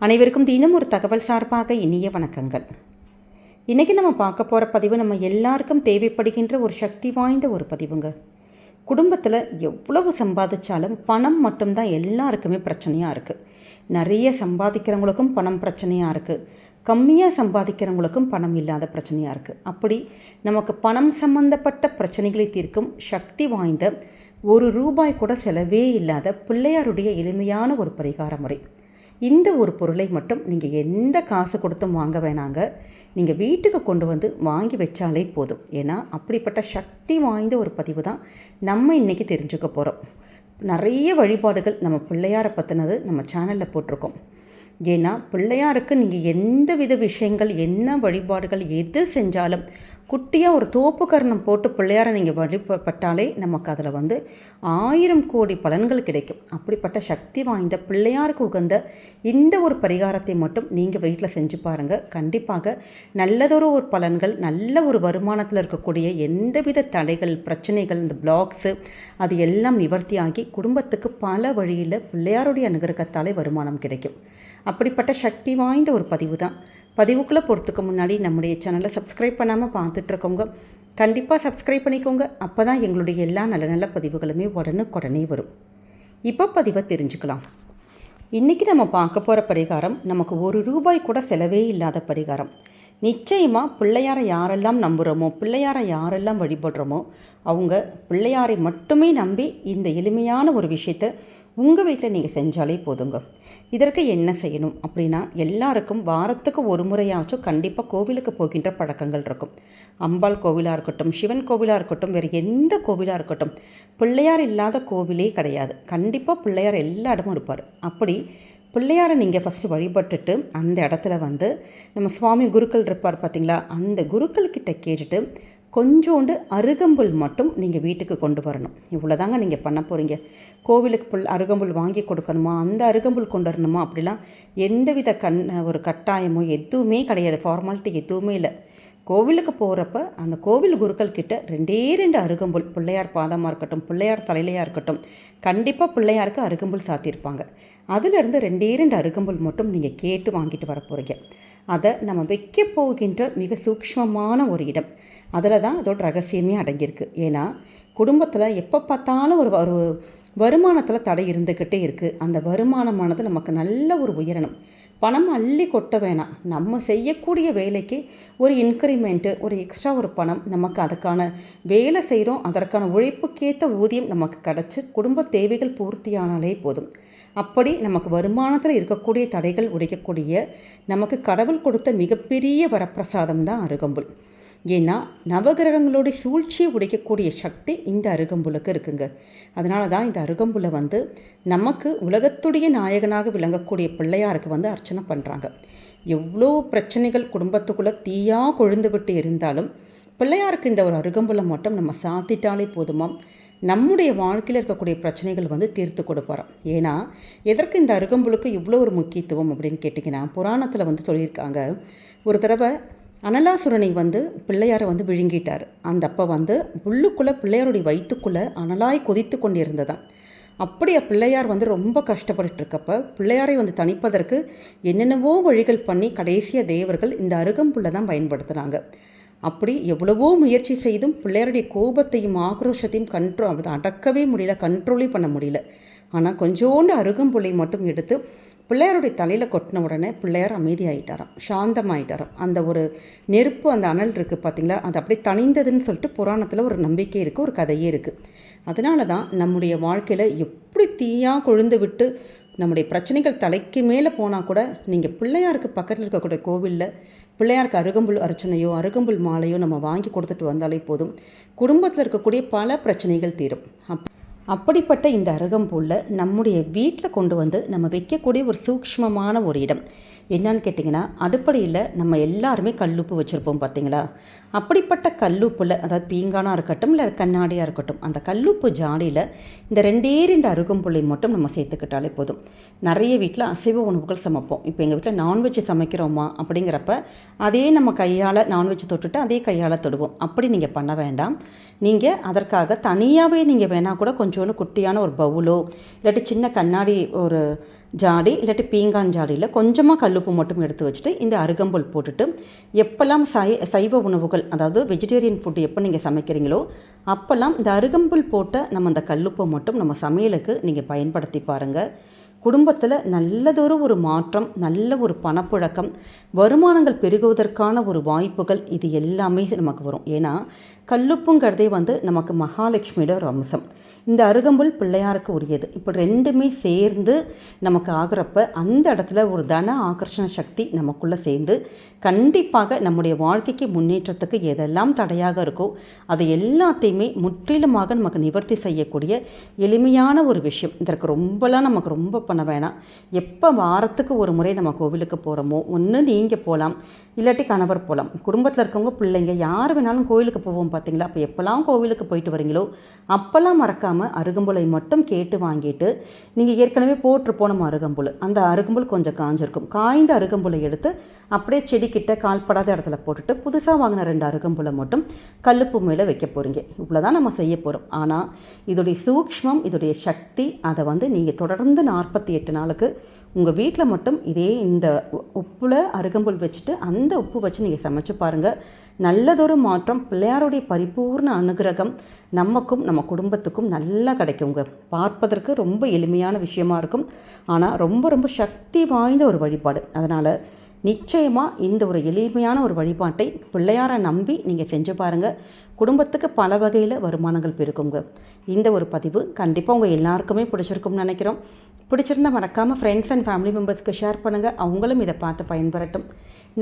அனைவருக்கும் தினம் ஒரு தகவல் சார்பாக இனிய வணக்கங்கள். இன்றைக்கி நம்ம பார்க்க போகிற பதிவு நம்ம எல்லாருக்கும் தேவைப்படுகின்ற ஒரு சக்தி வாய்ந்த ஒரு பதிவுங்க. குடும்பத்தில் எவ்வளவு சம்பாதிச்சாலும் பணம் மட்டும்தான் எல்லாருக்குமே பிரச்சனையாக இருக்குது நிறைய சம்பாதிக்கிறவங்களுக்கும் பணம் பிரச்சனையாக இருக்குது கம்மியாக சம்பாதிக்கிறவங்களுக்கும் பணம் இல்லாத பிரச்சனையாக இருக்குது அப்படி நமக்கு பணம் சம்பந்தப்பட்ட பிரச்சனைகளை தீர்க்கும் சக்தி வாய்ந்த ஒரு ரூபாய் கூட செலவே இல்லாத பிள்ளையாருடைய எளிமையான ஒரு பரிகார முறை இந்த ஒரு பொருளை மட்டும் நீங்கள் எந்த காசு கொடுத்தும் வாங்க வேணாங்க. நீங்கள் வீட்டுக்கு கொண்டு வந்து வாங்கி வச்சாலே போதும். ஏன்னா அப்படிப்பட்ட சக்தி வாய்ந்த ஒரு பதிவு தான் நம்ம இன்றைக்கி தெரிஞ்சுக்க போகிறோம் நிறைய வழிபாடுகள் நம்ம பிள்ளையாரை பற்றினது நம்ம சேனலில் போட்டிருக்கோம். ஏன்னா பிள்ளையாருக்கு நீங்கள் எந்த வித விஷயங்கள் என்ன வழிபாடுகள் எது செஞ்சாலும் குட்டியாக ஒரு தோப்பு கரணம் போட்டு பிள்ளையாரை நீங்கள் வழிபட்டாலே நமக்கு அதில் வந்து ஆயிரம் கோடி பலன்கள் கிடைக்கும். அப்படிப்பட்ட சக்தி வாய்ந்த பிள்ளையாருக்கு உகந்த இந்த ஒரு பரிகாரத்தை மட்டும் நீங்கள் வீட்டில் செஞ்சு பாருங்கள் கண்டிப்பாக நல்லதொரு ஒரு பலன்கள் நல்ல ஒரு வருமானத்தில் இருக்கக்கூடிய எந்தவித தடைகள் பிரச்சனைகள் இந்த பிளாக்ஸு அது எல்லாம் நிவர்த்தியாகி குடும்பத்துக்கு பல வழியில் பிள்ளையாருடைய அனுகிரகத்தாலே வருமானம் கிடைக்கும். அப்படிப்பட்ட சக்தி வாய்ந்த ஒரு பதிவு தான் பதிவுக்குள்ளே போகிறதுக்கு முன்னாடி நம்முடைய சேனலை சப்ஸ்கிரைப் பண்ணாமல் பார்த்துட்ருக்கோங்க. கண்டிப்பாக சப்ஸ்கிரைப் பண்ணிக்கோங்க. அப்போ தான் எங்களுடைய எல்லா நல்ல நல்ல பதிவுகளுமே உடனுக்குடனே வரும். இப்போ பதிவை தெரிஞ்சுக்கலாம். இன்றைக்கி நம்ம பார்க்க போகிற பரிகாரம் நமக்கு ஒரு ரூபாய் கூட செலவே இல்லாத பரிகாரம். நிச்சயமாக பிள்ளையாரை யாரெல்லாம் நம்புகிறோமோ பிள்ளையாரை யாரெல்லாம் வழிபடுறோமோ அவங்க பிள்ளையாரை மட்டுமே நம்பி இந்த எளிமையான ஒரு விஷயத்தை உங்கள் வீட்டில் நீங்கள் செஞ்சாலே போதுங்க. இதற்கு என்ன செய்யணும் அப்படின்னா எல்லாருக்கும் வாரத்துக்கு ஒரு முறையாச்சும் கண்டிப்பாக கோவிலுக்கு போகின்ற பழக்கங்கள் இருக்கும். அம்பாள் கோவிலாக இருக்கட்டும் சிவன் கோவிலாக இருக்கட்டும் வேறு எந்த கோவிலாக இருக்கட்டும் பிள்ளையார் இல்லாத கோவிலே கிடையாது. கண்டிப்பாக பிள்ளையார் எல்லா இடமும் இருப்பார். அப்படி பிள்ளையாரை நீங்கள் ஃபஸ்ட்டு வழிபட்டுட்டு அந்த இடத்துல வந்து நம்ம சுவாமி குருக்கள் இருப்பார் பார்த்தீங்களா அந்த குருக்கள் கிட்ட கேட்டுட்டு கொஞ்சோண்டு அருகம்புல் மட்டும் நீங்கள் வீட்டுக்கு கொண்டு வரணும். இவ்வளோதாங்க நீங்கள் பண்ண போகிறீங்க கோவிலுக்கு புல் அருகம்புல் வாங்கி கொடுக்கணுமா? அந்த அருகம்புல் கொண்டு வரணுமா? அப்படிலாம் எந்தவித கண் ஒரு கட்டாயமோ எதுவுமே கிடையாது. ஃபார்மாலிட்டி எதுவுமே இல்லை. கோவிலுக்கு போகிறப்ப அந்த கோவில் குருக்கள் கிட்ட ரெண்டே ரெண்டு அருகம்புல் பிள்ளையார் பாதமாக இருக்கட்டும் பிள்ளையார் தலையிலையாக இருக்கட்டும் கண்டிப்பாக பிள்ளையாருக்கு அருகம்புல் சாத்தியிருப்பாங்க. அதிலிருந்து ரெண்டே ரெண்டு அருகம்புல் மட்டும் நீங்கள் கேட்டு வாங்கிட்டு வர போகிறீங்க அதை நம்ம வைக்க போகின்ற மிக சூக்ஷ்மமான ஒரு இடம். அதில் தான் அதோட ரகசியமே அடங்கியிருக்கு. ஏன்னா குடும்பத்தில் எப்போ பார்த்தாலும் ஒரு ஒரு வருமானத்தில் தடை இருந்துக்கிட்டே இருக்குது அந்த வருமானமானது நமக்கு நல்ல ஒரு உயரணும். பணம் அள்ளி கொட்ட வேணாம். நம்ம செய்யக்கூடிய வேலைக்கு ஒரு இன்க்ரிமெண்ட்டு ஒரு எக்ஸ்ட்ரா ஒரு பணம் நமக்கு அதுக்கான வேலை செய்கிறோம் அதற்கான உழைப்புக்கேற்ற ஊதியம் நமக்கு கிடச்சி குடும்ப தேவைகள் பூர்த்தியானாலே போதும். அப்படி நமக்கு வருமானத்தில் இருக்கக்கூடிய தடைகள் உடைக்கக்கூடிய நமக்கு கடவுள் கொடுத்த மிகப்பெரிய வரப்பிரசாதம் தான் அருகம்புல். ஏன்னா நவகிரகங்களுடைய சூழ்ச்சியை உடைக்கக்கூடிய சக்தி இந்த அருகம்புலுக்கு இருக்குங்க. அதனால தான் இந்த அருகம்புலை வந்து நமக்கு உலகத்துடைய நாயகனாக விளங்கக்கூடிய பிள்ளையாருக்கு வந்து அர்ச்சனை பண்ணுறாங்க எவ்வளோ பிரச்சனைகள் குடும்பத்துக்குள்ளே தீயாக கொழுந்து விட்டு இருந்தாலும் பிள்ளையாருக்கு இந்த ஒரு அருகம்புலை மட்டும் நம்ம சாத்திட்டாலே போதுமா? நம்முடைய வாழ்க்கையில் இருக்கக்கூடிய பிரச்சனைகள் வந்து தீர்த்து கொடுப்பாராம் ஏன்னா எதற்கு இந்த அருகம்புலுக்கு இவ்வளோ ஒரு முக்கியத்துவம் அப்படின்னு கேட்டிங்கன்னா புராணத்தில் வந்து சொல்லியிருக்காங்க. ஒரு தடவை அனலாசுரனை வந்து பிள்ளையாரை வந்து விழுங்கிட்டார். அந்த அப்போ வந்து உள்ளுக்குள்ளே பிள்ளையாருடைய வயிற்றுக்குள்ளே அனலாய் கொதித்து கொண்டிருந்ததான் அப்படி பிள்ளையார் வந்து ரொம்ப கஷ்டப்பட்டு இருக்கப்ப பிள்ளையாரை வந்து தணிப்பதற்கு என்னென்னவோ வழிகள் பண்ணி கடைசியாக தேவர்கள் இந்த அருகம்புல்லை தான் பயன்படுத்துனாங்க. அப்படி எவ்வளவோ முயற்சி செய்தும் பிள்ளையாருடைய கோபத்தையும் ஆக்ரோஷத்தையும் கண்ட்ரோ அடக்கவே முடியல கண்ட்ரோலே பண்ண முடியல. ஆனால் கொஞ்சோண்டு அருகம்புல்லை மட்டும் எடுத்து பிள்ளையாருடைய தலையில் கொட்டின உடனே பிள்ளையார் அமைதியாகிட்டாராம் சாந்தமாயிட்டாராம். அந்த ஒரு நெருப்பு அந்த அனல் இருக்குது பார்த்திங்களா அது அப்படியே தணிந்ததுன்னு சொல்லிட்டு புராணத்தில் ஒரு நம்பிக்கை இருக்குது ஒரு கதையே இருக்குது அதனால தான் நம்முடைய வாழ்க்கையில் எப்படி தீயாக கொழுந்து விட்டு நம்முடைய பிரச்சனைகள் தலைக்கு மேலே போனால் கூட நீங்கள் பிள்ளையாருக்கு பக்கத்தில் இருக்கக்கூடிய கோவிலில் பிள்ளையாருக்கு அருகம்புல் அர்ச்சனையோ அருகம்புல் மாலையோ நம்ம வாங்கி கொடுத்துட்டு வந்தாலே போதும். குடும்பத்தில் இருக்கக்கூடிய பல பிரச்சனைகள் தீரும். அப் அப்படிப்பட்ட இந்த அருகம்புல்லை நம்முடைய வீட்டில் கொண்டு வந்து நம்ம வைக்கக்கூடிய ஒரு சூக்ஷ்மமான ஒரு இடம். என்னன்னு கேட்டிங்கன்னா அடுப்படையில் நம்ம எல்லாருமே கல்லுப்பு வச்சுருப்போம் பார்த்தீங்களா அப்படிப்பட்ட கல்லுப்பில் அதாவது பீங்கானாக இருக்கட்டும் இல்லை கண்ணாடியாக இருக்கட்டும் அந்த கல்லுப்பு ஜாடியில் இந்த ரெண்டே ரெண்டு அருகம்புள்ளை மட்டும் நம்ம சேர்த்துக்கிட்டாலே போதும். நிறைய வீட்டில் அசைவ உணவுகள் சமைப்போம். இப்போ எங்கள் வீட்டில் நான்வெஜ் சமைக்கிறோமா அப்படிங்கிறப்ப அதே நம்ம கையால் நான்வெஜ் தொட்டுட்டு அதே கையால் தொடுவோம். அப்படி நீங்கள் பண்ண வேண்டாம். நீங்கள் அதற்காக தனியாகவே நீங்கள் வேணால் கூட கொஞ்சோண்டு குட்டியான ஒரு பவுலோ இல்லாட்டி சின்ன கண்ணாடி ஒரு ஜாடி இல்லாட்டி பீங்கான் ஜாடியில் கொஞ்சமாக கல்லுப்பு மட்டும் எடுத்து வச்சுட்டு இந்த அருகம்புல் போட்டுட்டு எப்போல்லாம் சை சைவ உணவுகள் அதாவது வெஜிடேரியன் ஃபுட்டு எப்போ நீங்கள் சமைக்கிறீங்களோ அப்போல்லாம் இந்த அருகம்புல் போட்ட நம்ம அந்த கல்லுப்பை மட்டும் நம்ம சமையலுக்கு நீங்கள் பயன்படுத்தி பாருங்கள் குடும்பத்தில் நல்லதொரு ஒரு மாற்றம் நல்ல ஒரு பணப்புழக்கம் வருமானங்கள் பெருகுவதற்கான ஒரு வாய்ப்புகள் இது எல்லாமே நமக்கு வரும். ஏன்னா கல்லுப்புங்கிறதே வந்து நமக்கு மகாலட்சுமியோட ஒரு அம்சம். இந்த அருகம்புல் பிள்ளையாருக்கு உரியது. இப்போ ரெண்டுமே சேர்ந்து நமக்கு ஆகிறப்ப அந்த இடத்துல ஒரு தன ஆகர்ஷண சக்தி நமக்குள்ளே சேர்ந்து கண்டிப்பாக நம்முடைய வாழ்க்கைக்கு முன்னேற்றத்துக்கு எதெல்லாம் தடையாக இருக்கோ அதை எல்லாத்தையுமே முற்றிலுமாக நமக்கு நிவர்த்தி செய்யக்கூடிய எளிமையான ஒரு விஷயம். இதற்கு ரொம்பலாம் நமக்கு ரொம்ப பண்ண வேணாம். எப்போ வாரத்துக்கு ஒரு முறை நம்ம கோவிலுக்கு போகிறோமோ ஒன்று நீங்கள் போகலாம் இல்லாட்டி கணவர் போகலாம் குடும்பத்தில் இருக்கவங்க பிள்ளைங்க யார் வேணாலும் கோவிலுக்கு போவோம் பார்த்தீங்களா? அப்போ எப்போல்லாம் கோவிலுக்கு போயிட்டு வரீங்களோ அப்போல்லாம் மறக்காமல் அருகம்புலை மட்டும் கேட்டு வாங்கிட்டு நீங்கள் ஏற்கனவே போட்டு நம்ம அருகம்புல். அந்த அருகம்புல் கொஞ்சம் காஞ்சிருக்கும். காய்ந்த அருகம்புலை எடுத்து அப்படியே செடிக்கிட்ட கால்படாத இடத்துல போட்டுட்டு புதுசாக வாங்கின ரெண்டு அருகம்புலை மட்டும் கல்லுப்பு மேலே வைக்க போகிறீங்க இவ்வளோ தான் நம்ம செய்ய போகிறோம் ஆனால் இதோடைய சூக்ஷ்மம் இதோடைய சக்தி அதை வந்து நீங்கள் தொடர்ந்து நாற்பத்தி எட்டு நாளுக்கு உங்கள் வீட்டில் மட்டும் இதே இந்த உப்பில் அருகம்புல் வச்சுட்டு அந்த உப்பு வச்சு நீங்கள் சமைச்சு பாருங்கள் நல்லதொரு மாற்றம் பிள்ளையாருடைய பரிபூர்ண அனுகிரகம் நமக்கும் நம்ம குடும்பத்துக்கும் நல்லா கிடைக்குங்க. பார்ப்பதற்கு ரொம்ப எளிமையான விஷயமா இருக்கும். ஆனால் ரொம்ப ரொம்ப சக்தி வாய்ந்த ஒரு வழிபாடு. அதனால் நிச்சயமாக இந்த ஒரு எளிமையான ஒரு வழிபாட்டை பிள்ளையாரை நம்பி நீங்கள் செஞ்சு பாருங்கள் குடும்பத்துக்கு பல வகையில் வருமானங்கள் பெருக்குங்க. இந்த ஒரு பதிவு கண்டிப்பாக உங்கள் எல்லாருக்குமே பிடிச்சிருக்கும்னு நினைக்கிறோம். பிடிச்சிருந்தால் மறக்காமல் ஃப்ரெண்ட்ஸ் அண்ட் ஃபேமிலி மெம்பர்ஸ்க்கு ஷேர் பண்ணுங்கள் அவங்களும் இதை பார்த்து பயன்பெறட்டும்.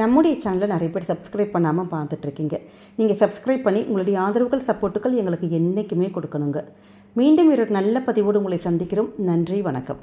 நம்முடைய சேனலை நிறைய பேர் சப்ஸ்கிரைப் பண்ணாமல் பார்த்துட்ருக்கீங்க நீங்கள் சப்ஸ்கிரைப் பண்ணி உங்களுடைய ஆதரவுகள் சப்போர்ட்டுகள் எங்களுக்கு என்றைக்குமே கொடுக்கணுங்க. மீண்டும் ஒரு நல்ல பதிவோடு உங்களை சந்திக்கிறோம். நன்றி வணக்கம்.